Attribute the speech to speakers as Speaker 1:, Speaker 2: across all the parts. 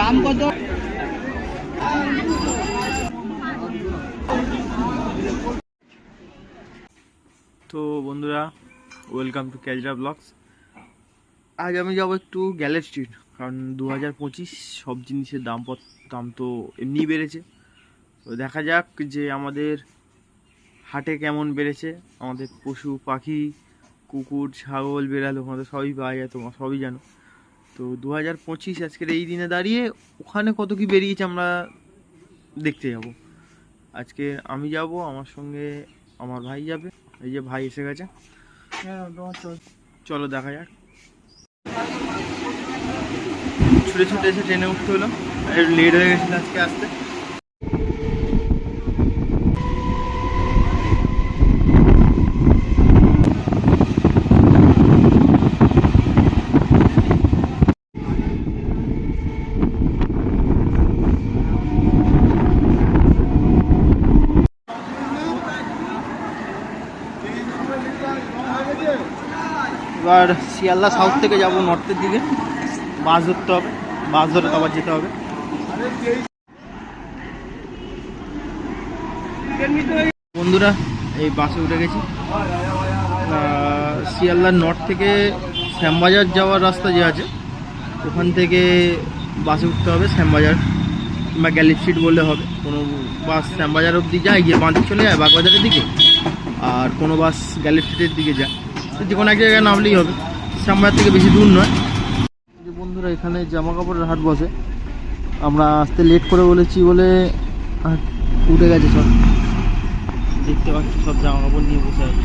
Speaker 1: দাম কত?
Speaker 2: তো বন্ধুরা ওয়েলকাম টু ক্যাজরা ব্লগস আজ আমি যাব একটু গ্যালের স্ট্রিট কারণ দু হাজার পঁচিশ সব জিনিসের দাম দাম তো এমনি বেড়েছে। তো দেখা যাক যে আমাদের হাটে কেমন বেড়েছে। আমাদের পশু, পাখি, কুকুর, ছাগল, বেড়াল, ওখানে সবই পাওয়া যায়, তোমার সবই জানো। তো দু হাজার পঁচিশ আজকের এই দিনে দাঁড়িয়ে ওখানে কত কি বেরিয়েছে আমরা দেখতে যাব। আজকে আমি যাব, আমার সঙ্গে আমার ভাই যাবে। এই যে ভাই এসে গেছে। চলো দেখা যাক। ছুটে ছুটে এসে ট্রেনে উঠতে হলো। লেট হয়ে গেছিল আজকে আসতে। এবার শিয়ালদা সাউথ থেকে যাব নর্থের দিকে। বাস ধরতে হবে বাস ধরে আবার যেতে হবে। বন্ধুরা, এই বাসে উঠে গেছি। শিয়ালদার নর্থ থেকে শ্যামবাজার যাওয়ার রাস্তা যে আছে, ওখান থেকে বাসে উঠতে হবে শ্যামবাজার বা গ্যালি স্ট্রিট বললে হবে। কোনো বাস শ্যামবাজার অবধি যায়, গিয়ে বাঁ দিকে চলে যায়, বাগবাজারের দিকে। আর কোনো বাস গ্যালি স্ট্রিটের দিকে যায়। যে কোনো এক জায়গায় নামলেই হবে। শ্যামবাজার থেকে বেশি দূর নয়। যে বন্ধুরা এখানে জামা কাপড়ের হাট বসে। আমরা আসতে লেট করে বলেছি বলে উঠে গেছে সব। দেখতে পাচ্ছি সব জামা কাপড় নিয়ে বসে আছে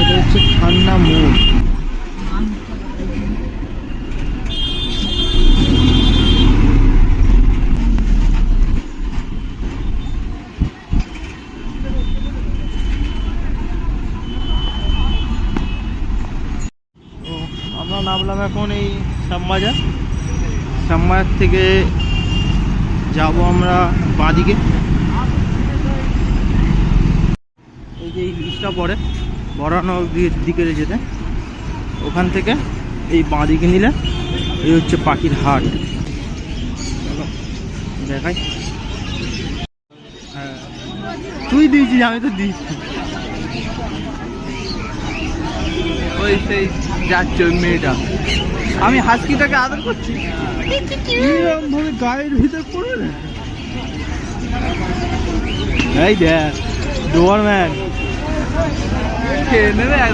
Speaker 2: এটা হচ্ছে ঠান্ডা মোড় তো আমরা নামলাম এখন এই শ্যামবাজার। শ্যামবাজার থেকে যাব আমরা বাঁদিকে। এই যে এই ব্রিজটা পড়ে বড়ানো দিকে যেতে। ওখান থেকে এই বাঁদিকে নিলে এই হচ্ছে পাখির হাট। দেখাই। হ্যাঁ। তুই দিয়েছিস, আমি তো দিয়েছি ওই সেই যাচ্ছে ওই মেয়েটা আমি হাসকিটাকে আদর করছি। এরকম গায়ের ভিতর পড়বে না এই দেখ ডোয়ার ম্যান খেয়ে নেবে ভাই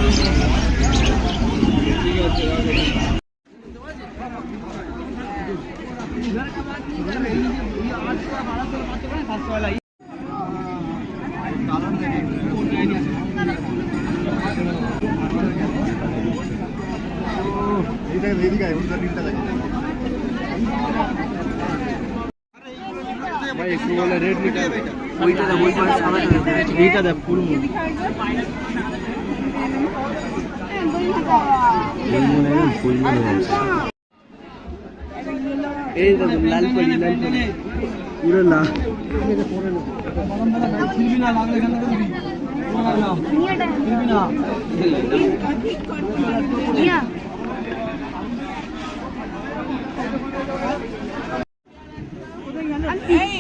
Speaker 2: একটু বলে রেড লিটার ওইটা দেখ ওই পাশে সাদা এইটা দেখ ফুল মুখ এই দেখো লাল পরি লাল পরি পুরো ফুল মুখ নেই এটা
Speaker 3: এটা গেলেও ভালো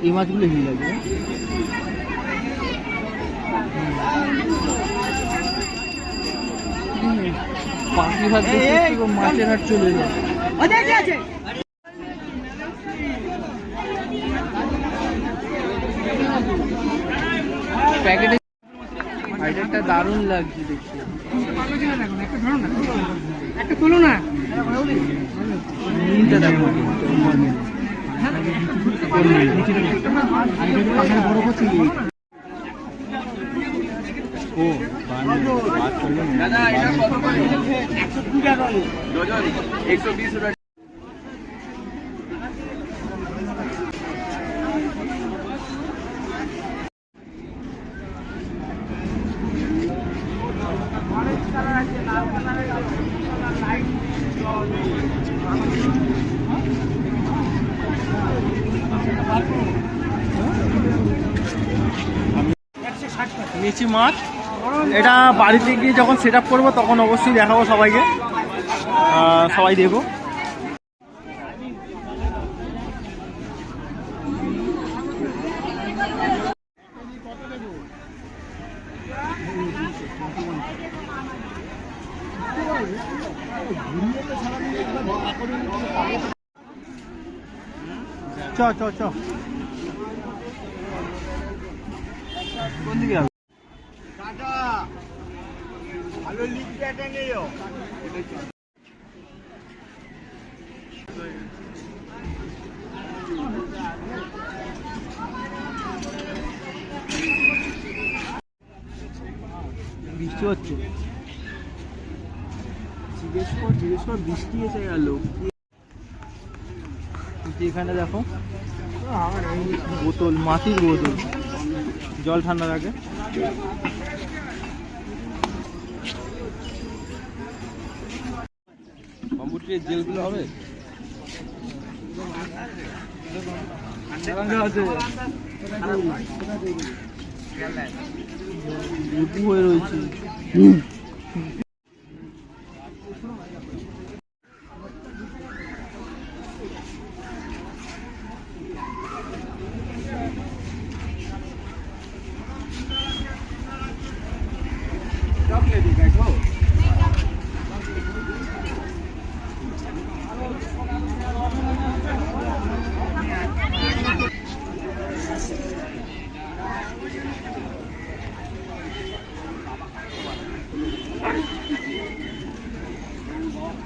Speaker 3: এই
Speaker 2: মাছগুলো লাগবে হুম। পাখি দেখতে মাছের হাট চলে যায় প্যাকেটে হাইডারটা দারুণ লাগছে দেখতে।
Speaker 1: একটা তুলো না।
Speaker 2: নীলটা দেখো। ও নিচি মাছ। এটা বাড়িতে গিয়ে যখন সেট আপ করব, তখন অবশ্যই দেখাবো সবাইকে। সবাই দেখো চ চ চ। কোন দিকে যাবে? বৃষ্টি হচ্ছে। জিজ্ঞেস কর জিজ্ঞেস কর বৃষ্টি এসে গেল। এখানে দেখো বোতল মাটির বোতল। জল ঠান্ডা রাখে
Speaker 1: জেলগুলো হবে?
Speaker 2: হয়ে রয়েছে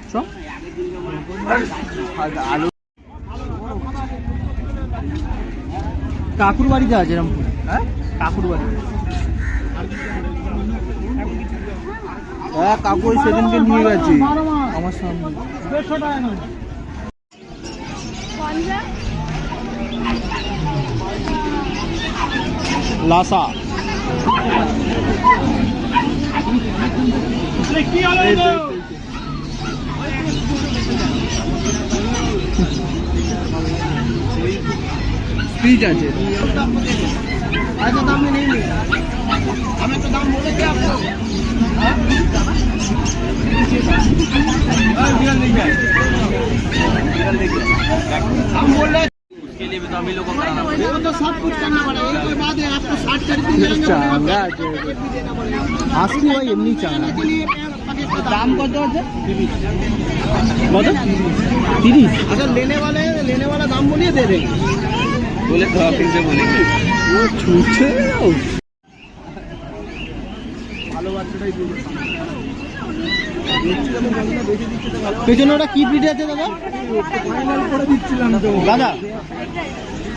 Speaker 2: চ আলু। কাকুর বাড়িতে আছে এরকম। হ্যাঁ? কাকুর বাড়ি হ্যাঁ কাকু ওই সেদিনকে নিয়ে গেছে। আমার সামনে। লাসা। भी
Speaker 1: देंगे
Speaker 2: চাঙ্গা আছে আজকে ভাই এমনি চাঙ্গা
Speaker 1: दाम कत আছে
Speaker 2: কত তিরিশ
Speaker 1: अगर लेने वाले हैं, लेने वाला दाम बोलिए दे देंगे
Speaker 2: बोले तो आप से बोलेंगे ও ছুটছে
Speaker 1: ভালো বাচ্চাটাই দিবে
Speaker 2: পেছনে ওটা কি ব্রিড আছে দাদা
Speaker 1: ফাইনাল করে দিচ্ছিলাম তো
Speaker 2: দাদা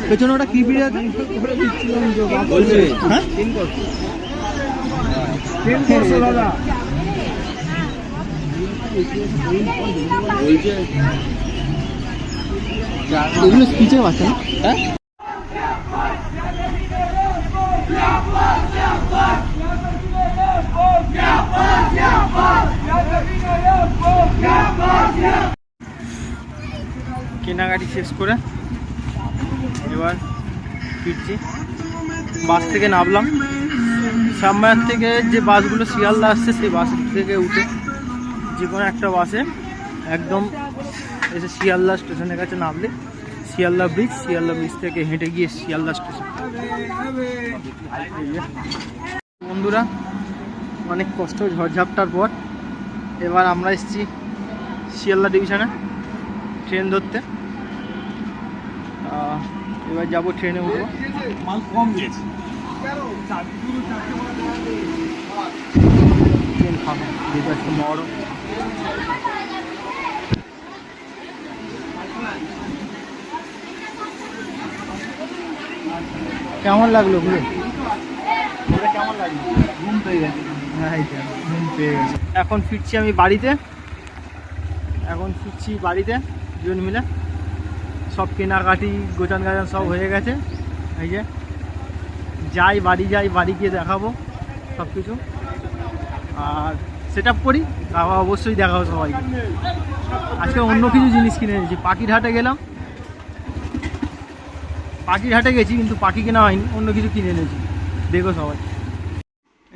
Speaker 2: পেছনে ওটা কি ব্রিড আছে
Speaker 1: করে দিচ্ছিলাম তো
Speaker 2: বলছে হ্যাঁ
Speaker 1: তিন করছো দাদা
Speaker 2: এগুলো স্পিচের বাচ্চা না হ্যাঁ কেনাকাটি শেষ করে এবার ফিরছি। বাস থেকে নামলাম। শ্যামবাজার থেকে যে বাসগুলো শিয়ালদা আসছে, সেই বাস থেকে উঠে যে কোনো একটা বাসে একদম এসে শিয়ালদা স্টেশনের কাছে নামলে। শিয়ালদা ব্রিজ শিয়ালদা ব্রিজ থেকে হেঁটে গিয়ে শিয়ালদা স্টেশন। বন্ধুরা, অনেক কষ্ট ঝড়ঝাপটার পর এবার আমরা এসেছি শিয়ালদা ডিভিশনে ট্রেন ধরতে। এবার যাব ট্রেনে উঠবো।
Speaker 1: মাল কম দিয়েছে
Speaker 2: ট্রেন ফাঁকা যেহেতু আজকে মহরম। কেমন লাগল ঘুরে? কেমন লাগল?
Speaker 1: ঘুম পেয়ে গেছে।
Speaker 2: এখন ফিরছি আমি বাড়িতে। এখন ফিরছি বাড়িতে, দুজন মিলে। সব কেনাকাটি গোচান গাজান সব হয়ে গেছে। এই যে, যাই বাড়ি যাই, বাড়ি গিয়ে দেখাবো সব কিছু। আর সেট আপ করি, তারপর অবশ্যই দেখাবো সবাইকে। আজকে অন্য কিছু জিনিস কিনে এনেছি। পাখির হাটে গেলাম। পাখির হাটে গেছি, কিন্তু পাখি কেনা হয়নি। অন্য কিছু কিনে এনেছি। দেখো সবাই।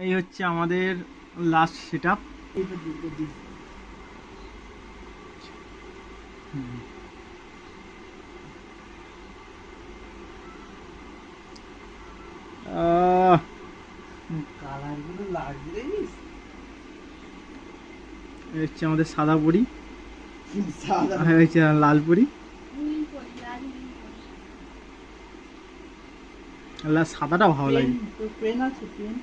Speaker 2: এই হচ্ছে আমাদের লাস্ট সেট আপ
Speaker 1: কালারগুলো লাগবে
Speaker 2: এই হচ্ছে আমাদের সাদা পুরি।
Speaker 1: সাদা
Speaker 2: আর এই হচ্ছে লাল পুরি। সাদাটা ভালো লাগে।
Speaker 1: পেন আছে পেন